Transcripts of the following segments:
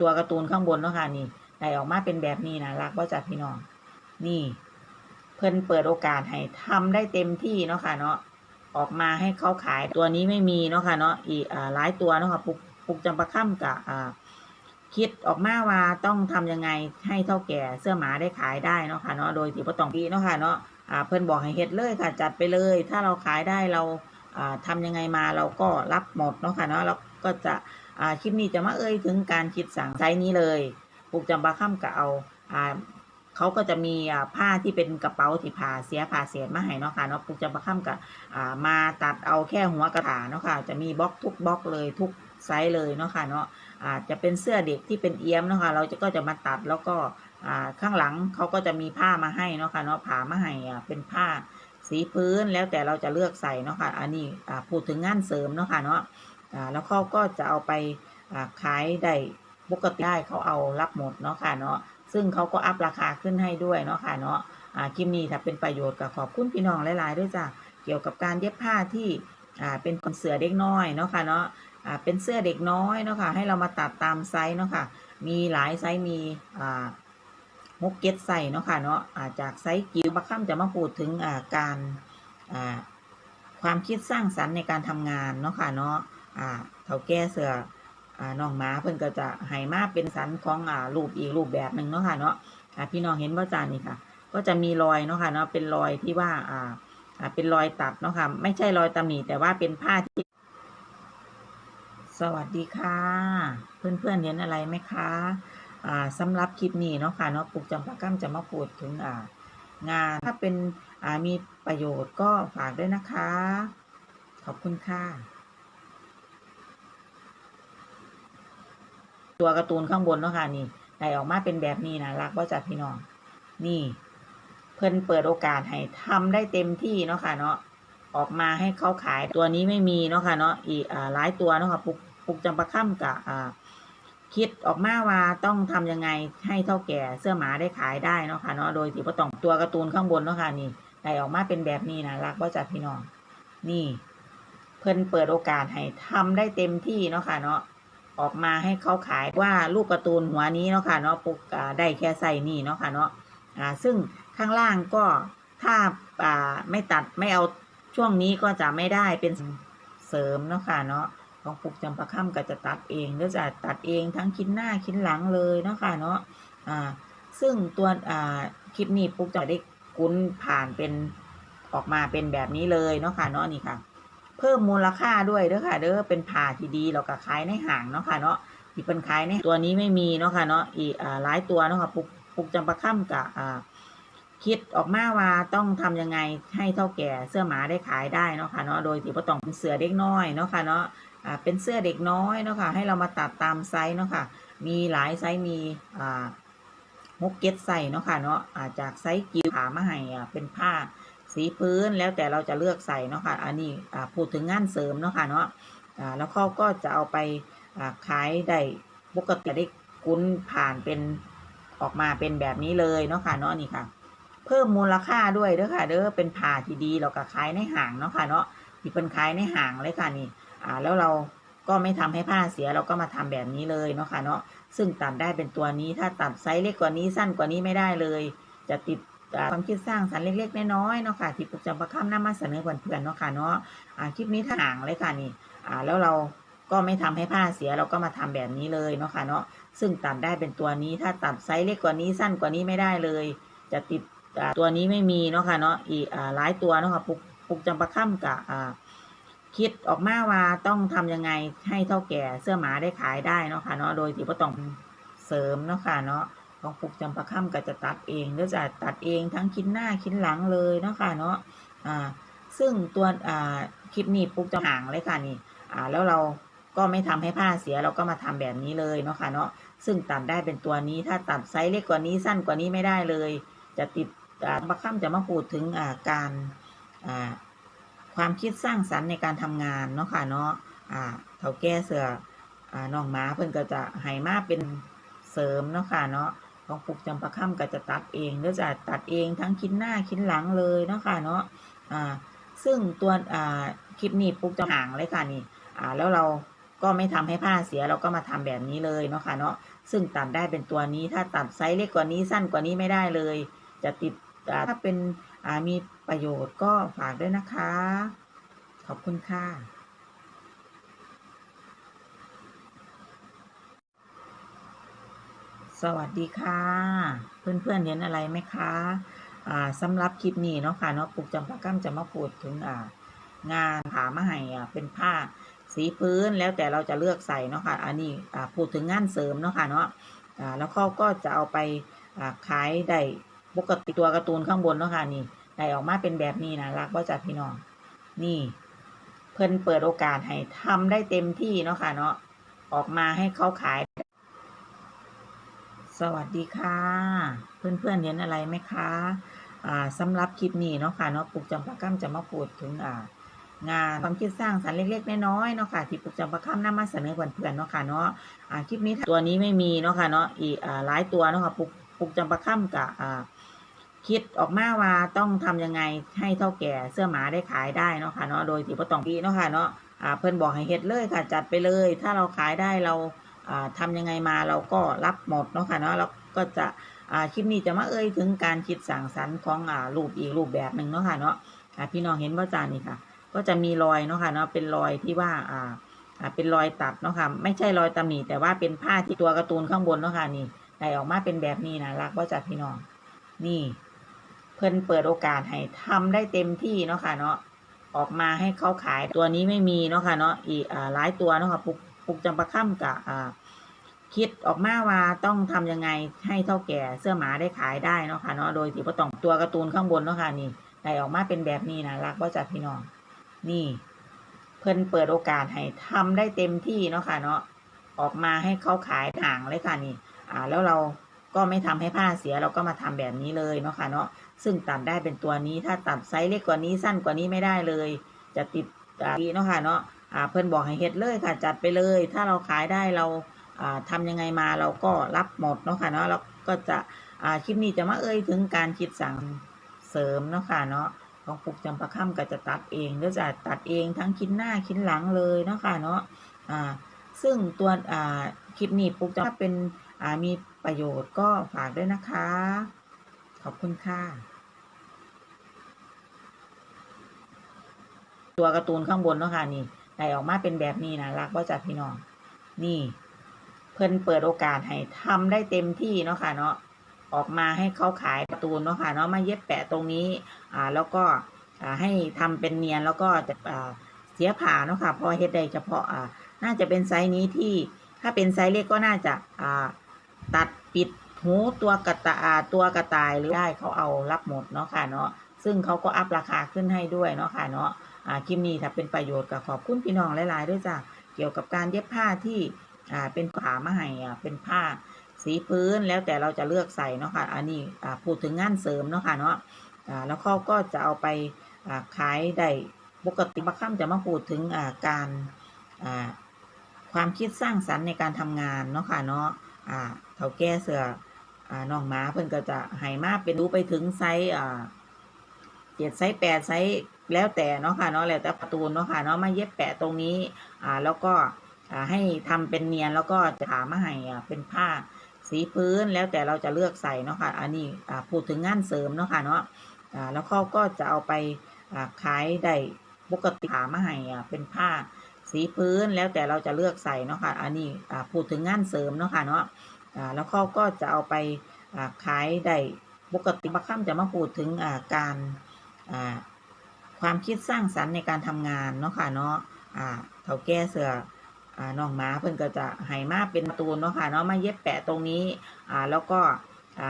ตัวการ์ตูนข้างบนเนาะค่ะนี่ได้ออกมาเป็นแบบนี้นะรักว่าจากพี่น้อง นี่ เพิ่นเปิดโอกาสให้ทำได้เต็มที่เนาะค่ะเนาะออกมาให้เขาขายตัวนี้ไม่มีเนาะค่ะเนาะอีกอ่าหลายตัวเนาะค่ะปุกปุกจำปาค่ำกับอ่าคิดออกมาว่าต้องทำยังไงให้เท่าแก่เสื้อหมาได้ขายได้เนาะค่ะเนาะโดยที่บ่ต้องปีเนาะค่ะเนาะอ่าเพิ่นบอกให้เฮ็ดเลยค่ะจัดไปเลย ถ้าเราขายได้เราอ่าทำยังไงมาเราก็รับหมดเนาะค่ะเนาะแล้วก็จะ อ่าคลิปนี้จะมาเอ่ยถึงการคิดสั่งไซส์นี้เลยปลูกจำปาค่ำกับเอาอ่าเขาก็จะมีผ้าที่เป็นกระเป๋าที่ผ่าเสียผ่าเสียมาให้เนาะค่ะเนาะปลูกจำปาค่ำกับอ่ามาตัดเอาแค่หัวกระถาเนาะค่ะจะมีบล็อกทุกบล็อกเลยทุกไซส์เลยเนาะค่ะเนาะอาจจะเป็นเสื้อเด็กที่เป็นเอี้ยมเนาะค่ะเราจะก็จะมาตัดแล้วก็ข้างหลังเขาก็จะมีผ้ามาให้เนาะค่ะเนาะผ่ามาให้เป็นผ้าสีพื้นแล้วแต่เราจะเลือกใส่เนาะค่ะอันนี้พูดถึงงานเสริมเนาะค่ะเนาะ แล้วเขาก็จะเอาไปาขายได้ปกติได้เขาเอารับหมดเนาะค่ะเนาะซึ่งเขาก็อัพราคาขึ้นให้ด้วยเนาะค่ะเนาะคลิปนี้ถ้าเป็นประโยชน์ก็ขอบคุณพี่น้องหลายๆด้วยจ้ะเกี่ยวกับการเย็บผ้าที่เป็นคนเสือเด็กน้อยเนาะค่ะเนาะเป็นเสื้อเด็กน้อยเนาะค่ะให้เรามาตัดตามไซส์เนาะค่ะมีหลายไซส์มีอ่าฮกเก็ตใส่เนาะค่ะเนาะาจากไซส์จิ๋วบักค่ำจะมาพูดถึงาการาความคิดสร้างสรรค์ในการทำงานเนาะค่ะเนาะ อ่าเท่าแก่เสืออ่าน้องหมาเพิ่นก็จะให้มาเป็นสันของอ่ารูปอีกรูปแบบหนึ่งเนาะค่ะเนาะอ่าพี่น้องเห็นว่าจานนี่ค่ะ ก็จะมีรอยเนาะค่ะเนาะเป็นรอยที่ว่าอ่าอ่าเป็นรอยตัดเนาะค่ะ ไม่ใช่รอยตำหนิแต่ว่าเป็นผ้าที่ สวัสดีค่ะ เพื่อนๆเห็นอะไรไหมคะอ่าสำหรับคลิปนี้เนาะค่ะเนาะปลูกจำปากั้มจะมาพูดถึงอ่างานถ้าเป็นอ่ามีประโยชน์ก็ฝากด้วยนะคะ ขอบคุณค่ะ ตัวการ์ตูนข้างบนเนาะค่ะนี่ได้ออกมาเป็นแบบนี้นะรักว่าจากพี่น้อง นี่ เพิ่นเปิดโอกาสให้ทำได้เต็มที่เนาะค่ะเนาะออกมาให้เขาขายตัวนี้ไม่มีเนาะค่ะเนาะอีกหลายตัวเนาะค่ะปุกปุกจำปาค่ำกับคิดออกมาว่าต้องทำยังไงให้เท่าแก่เสื้อหมาได้ขายได้เนาะค่ะเนาะโดยที่บ่ต้องตัวการ์ตูนข้างบนเนาะค่ะนี่ได้ออกมาเป็นแบบนี้นะรักว่าจากพี่น้อง นี่ เพิ่นเปิดโอกาสให้ทำได้เต็มที่เนาะค่ะเนาะ ออกมาให้เขาขายว่าลูกการ์ตูนหัวนี้เนาะค่ะเนาะปุกได้แค่ใส่นี่เนาะค่ะเนาะอ่าซึ่งข้างล่างก็ถ้าอ่าไม่ตัดไม่เอาช่วงนี้ก็จะไม่ได้เป็นเสริมเนาะค่ะเนาะของปลูกจำปาค่ำก็จะตัดเองแล้วจะตัดเองทั้งคิ้นหน้าคิ้นหลังเลยเนาะค่ะเนาะอ่าซึ่งตัวอ่าคลิปนี้ปลูกจะได้คุ้นผ่านเป็นออกมาเป็นแบบนี้เลยเนาะค่ะเนาะนี่ค่ะ เพิ่มมูลค่าด้วยเด้อค่ะ เด้อเป็นผ่าที่ดีแล้วก็ขายในห้างเนาะค่ะเนาะที่เป็นขายในตัวนี้ไม่มีเนาะค่ะเนาะอีกอ่าหลายตัวเนาะค่ะปลูกปลูกจำปาค่ำกับอ่าคิดออกมาว่าต้องทำยังไงให้เท่าแก่เสื้อหมาได้ขายได้เนาะค่ะเนาะโดยที่บ่ต้องเป็นเสื้อเด็กน้อยเนาะค่ะเนาะอ่าเป็นเสื้อเด็กน้อยเนาะค่ะให้เรามาตัดตามไซส์เนาะค่ะมีหลายไซส์มีอ่าฮกเก็ตใส่เนาะค่ะเนาะอ่าจากไซส์จิ๋วผ่ามาให้อ่าเป็นผ้า สีพื้นแล้วแต่เราจะเลือกใส่เนาะค่ะ อันนี้พูดถึงงานเสริมเนาะค่ะเนาะแล้วเขาก็จะเอาไปขายได้ปกติได้คุ้นผ่านเป็นออกมาเป็นแบบนี้เลยเนาะค่ะเนาะนี่ค่ะ เพิ่มมูลค่าด้วยเด้อค่ะ เด้อเป็นผ่าที่ดีแล้วก็ขายในห้างเนาะค่ะเนาะที่เป็นขายในห้างเลยค่ะนี่ อ่า แล้วเราก็ไม่ทำให้ผ้าเสียเราก็มาทำแบบนี้เลยเนาะค่ะเนาะซึ่งตัดได้เป็นตัวนี้ถ้าตัดไซส์เล็กกว่านี้สั้นกว่านี้ไม่ได้เลย จะติด อ่าความคิดสร้างสรรค์เล็กๆน้อยๆเนาะค่ะที่ปุกจำประคำนำมาเสนอเพื่อนๆเนาะค่ะเนาะคลิปนี้ถ้าห่างเลยค่ะนี่อ่าแล้วเราก็ไม่ทำให้ผ้าเสียเราก็มาทำแบบนี้เลยเนาะค่ะเนาะซึ่งตัดได้เป็นตัวนี้ถ้าตัดไซส์เล็กกว่านี้สั้นกว่านี้ไม่ได้เลย จะติดตัวนี้ไม่มีเนาะค่ะเนาะอีอ่าหลายตัวเนาะค่ะปุกปุกจำปาค่ำกับอ่าคิดออกมาว่าต้องทำยังไงให้เท่าแก่เสื้อหมาได้ขายได้เนาะค่ะเนาะโดยที่บ่ต้องเสริมเนาะค่ะเนาะ ของปุกจำปาค่ำก็จะตัดเองแล้วจะตัดเองทั้งคิ้นหน้าคิ้นหลังเลยเนาะค่ะเนาะอ่าซึ่งตัวอ่าคลิปนี้ปุกจะห่างเลยค่ะนี่อ่าแล้วเราก็ไม่ทำให้ผ้าเสียเราก็มาทำแบบนี้เลยเนาะค่ะเนาะซึ่งตัดได้เป็นตัวนี้ถ้าตัดไซส์เล็กกว่านี้สั้นกว่านี้ไม่ได้เลย จะติดอ่าบักค่ำจะมาพูดถึงอ่าการอ่าความคิดสร้างสรรค์ในการทำงานเนาะค่ะเนาะอ่าเท่าแก่เสืออ่าน้องหมาเพิ่นก็จะให้มาเป็นเสริมเนาะค่ะเนาะ ของปลูกจำปาค่ำก็จะตัดเองแล้วจะตัดเองทั้งคิ้นหน้าคิ้นหลังเลยเนาะค่ะเนาะอ่าซึ่งตัวอ่าคลิปนี้ปลูกจะห่างเลยค่ะนี่อ่าแล้วเราก็ไม่ทำให้ผ้าเสียเราก็มาทำแบบนี้เลยเนาะค่ะเนาะซึ่งตัดได้เป็นตัวนี้ถ้าตัดไซส์เล็กกว่านี้สั้นกว่านี้ไม่ได้เลย จะติดอ่าถ้าเป็นอ่ามีประโยชน์ก็ฝากด้วยนะคะ ขอบคุณค่ะ สวัสดีค่ะ เพื่อนๆเห็นอะไรไหมคะอ่าสำหรับคลิปนี้เนาะค่ะเนาะปลูกจำปากั้มจะมาพูดถึงอ่างานผามาให้อะเป็นผ้าสีพื้นแล้วแต่เราจะเลือกใส่เนาะค่ะ อันนี้อ่าพูดถึงงานเสริมเนาะค่ะเนาะอ่าแล้วเขาก็จะเอาไปอ่าขายได้ปกติตัวการ์ตูนข้างบนเนาะค่ะนี่ได้ออกมาเป็นแบบนี้นะรักว่าจะพี่น้องนี่ เพิ่นเปิดโอกาสให้ทำได้เต็มที่เนาะค่ะเนาะออกมาให้เขาขาย สวัสดีค่ะ เพื่อนๆเห็นอะไรไหมคะอ่าสำหรับคลิปนี้เนาะค่ะเนาะปลูกจำปากั้มจะมาพูดถึงอ่างานความคิดสร้างสรรค์เล็กๆน้อยๆเนาะค่ะที่ปลูกจำปากั้มนำมาเสนอเพื่อนๆเนาะค่ะเนาะอ่าคลิปนี้ตัวนี้ไม่มีเนาะค่ะเนาะอีกอ่าหลายตัวเนาะค่ะปลูกปลูกจำปากั้มกับอ่าคิดออกมาว่าต้องทำยังไงให้เท่าแก่เสื้อหมาได้ขายได้เนาะค่ะเนาะโดยที่บ่ต้องปีเนาะค่ะเนาะอ่าเพิ่อนบอกให้เฮ็ดเลยค่ะจัดไปเลย ถ้าเราขายได้เรา ทำยังไงมาเราก็รับหมดเนาะค่ะเนาะแล้วก็จะคลิปนี้จะมาเอ่ยถึงการคิดสั่งสรรค์ของอรูปอีกรูปแบบหนึ่งเนาะค่ะเนาะพี่น้องเห็นว่าจานนี่ค่ะ ก็จะมีรอยเนาะค่ะเนาะเป็นรอยที่ว่าอ่าเป็นรอยตัดเนาะค่ะไม่ใช่รอยตำหนิแต่ว่าเป็นผ้าที่ตัวการ์ตูนข้างบนเนาะค่ะนี่ได้ออกมาเป็นแบบนี้นะรักว่าจะพี่น้องนี่ เพิ่นเปิดโอกาสให้ทำได้เต็มที่เนาะค่ะเนาะออกมาให้เขาขายตัวนี้ไม่มีเนาะค่ะเนาะอีกอ่าหลายตัวเนาะค่ะปุก ปุกจำปาค่ำกับคิดออกมาว่าต้องทำยังไงให้เท่าแก่เสื้อหมาได้ขายได้เนาะค่ะเนาะโดยที่บ่ต้องตัวการ์ตูนข้างบนเนาะค่ะนี่ได้ออกมาเป็นแบบนี้นะรักว่าจะพี่น้องนี่ เพิ่นเปิดโอกาสให้ทำได้เต็มที่เนาะค่ะเนาะออกมาให้เขาขายห่างเลยค่ะนี่ อ่า แล้วเราก็ไม่ทำให้ผ้าเสียเราก็มาทำแบบนี้เลยเนาะค่ะเนาะซึ่งตัดได้เป็นตัวนี้ถ้าตัดไซส์เล็กกว่านี้สั้นกว่านี้ไม่ได้เลย จะติดอ่าดีเนาะค่ะเนาะ เพิ่อนบอกให้เฮ็ดเลยค่ะจัดไปเลย ถ้าเราขายได้เราทำยังไงมาเราก็รับหมดเนาะค่ะเนาะแล้วก็จะคลิปนี้จะมาเอ่ยถึงการคิดสั่งเสริมเนาะค่ะเนาะของปลูกจำปาค่ำก็จะตัดเองหรือจะตัดเองทั้งคิดหน้าคิดหลังเลยเนาะค่ะเนาะซึ่งตัวคลิปนี้ปลูกจะถ้าเป็นมีประโยชน์ก็ฝากด้วยนะคะ ขอบคุณค่ะตัวการ์ตูนข้างบนเนาะค่ะนี่ ได้ออกมาเป็นแบบนี้นะรักว่าจะพี่น้อง นี่ เพิ่นเปิดโอกาสให้ทำได้เต็มที่เนาะค่ะเนาะออกมาให้เขาขายการ์ตูเนาะค่ะเนาะมาเย็บแปะตรงนี้ อ่า แล้วก็อ่าให้ทำเป็นเนียนแล้วก็จะอ่าเสียผ่าเนาะค่ะเพอเฮ็ดได้เฉพาะอ่าน่าจะเป็นไซส์นี้ที่ถ้าเป็นไซส์เล็กก็น่าจะอ่าตัดปิดหูตัวกระตาตัวกระต่ายหรือได้เขาเอารับหมดเนาะค่ะเนาะซึ่งเขาก็อัพราคาขึ้นให้ด้วยเนาะค่ะเนาะ คลิปนี้ถ้าเป็นประโยชน์ก็ขอบคุณพี่น้องหลาย ๆ ด้วยจ้ะเกี่ยวกับการเย็บผ้าที่อ่าเป็นผ้ามาให้อ่าเป็นผ้าสีพื้นแล้วแต่เราจะเลือกใส่เนาะค่ะ อันนี้อ่าพูดถึงงานเสริมเนาะค่ะเนาะอ่าแล้วเขาก็จะเอาไปอ่าขายได้ปกติบักค่ำจะมาพูดถึงอ่าการอ่าความคิดสร้างสรรค์ในการทำงานเนาะค่ะเนาะอ่าเฒ่าแก่เสืออ่าน้องหมาเพิ่นก็จะให้มาเป็นรู้ไปถึงไซส์อ่า เจ็ดไซส์แปดไซส์แล้วแต่เนาะค่ะเนาะแล้วแต่ประตูเนาะค่ะเนาะมาเย็บแปะตรงนี้อ่าแล้วก็อ่าให้ทำเป็นเนียนแล้วก็จะถามาให้อ่าเป็นผ้าสีพื้นแล้วแต่เราจะเลือกใส่เนาะค่ะอันนี้อ่าพูดถึงงานเสริมเนาะค่ะเนาะอ่าแล้วเขาก็จะเอาไปอ่าขายได้ปกติถามาให้อ่าเป็นผ้าสีพื้นแล้วแต่เราจะเลือกใส่เนาะค่ะอันนี้อ่าพูดถึงงานเสริมเนาะค่ะเนาะอ่าแล้วเขาก็จะเอาไปอ่าขายได้ปกติบักค่ำจะมาพูดถึงอ่าการ ความคิดสร้างสรรค์ในการทำงานเนาะค่ะเนาะเฒ่าแก่เสืออ่าน้องหมาเพิ่นก็จะให้มาเป็นตูนเนาะค่ะเนาะมาเย็บแปะตรงนี้อ่าแล้วก็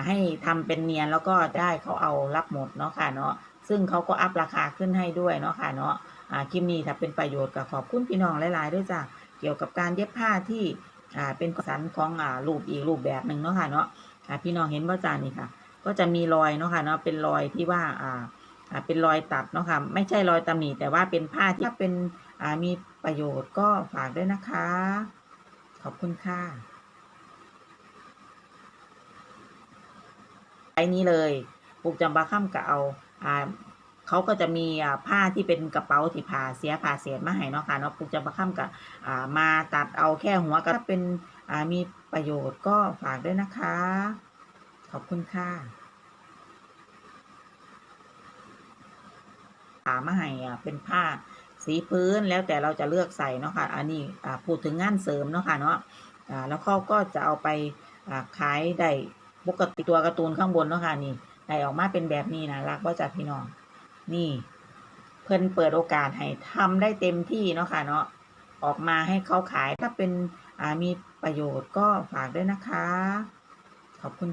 ให้ทำเป็นเนียนแล้วก็ได้เขาเอารับหมดเนาะค่ะเนาะซึ่งเขาก็อัพราคาขึ้นให้ด้วยเนาะค่ะเนาะคลิปนี้ถ้าเป็นประโยชน์ก็ขอบคุณพี่น้องหลาย ๆ ด้วยจ้ะเกี่ยวกับการเย็บผ้าที่เป็นสันของอรูปอีกรูปแบบหนึ่งเนาะค่ะเนาะพี่น้องเห็นว่าจานนี่ค่ะ ก็จะมีรอยเนาะค่ะเนาะเป็นรอยที่ว่าอ่า เป็นรอยตัดเนาะค่ะไม่ใช่รอยตำหนิแต่ว่าเป็นผ้าที่ถ้าเป็นอ่ามีประโยชน์ก็ฝากด้วยนะคะ ขอบคุณค่ะไอ้นี้เลยปลูกจำปาค่ำกับเอาอ่าเขาก็จะมีอ่าผ้าที่เป็นกระเป๋าที่ผ่าเสียผ่าเศษมาให้เนาะค่ะเนาะปลูกจำปาค่ำกับอ่ามาตัดเอาแค่หัวก็ถ้าเป็นอ่ามีประโยชน์ก็ฝากด้วยนะคะ ขอบคุณค่ะามมาให้อะเป็นผ้าสีพื้นแล้วแต่เราจะเลือกใส่เนาะค่ะ อันนี้อ่าพูดถึงงานเสริมเนาะค่ะเนาะอ่าแล้วเขาก็จะเอาไปอ่าขายได้ปกติตัวการ์ตูนข้างบนเนาะค่ะนี่ได้ออกมาเป็นแบบนี้นะรักว่าจะพี่น้อง นี่ เพิ่นเปิดโอกาสให้ทำได้เต็มที่เนาะค่ะเนาะออกมาให้เขาขายถ้าเป็นอ่ามีประโยชน์ก็ฝากด้วยนะคะ ขอบคุณ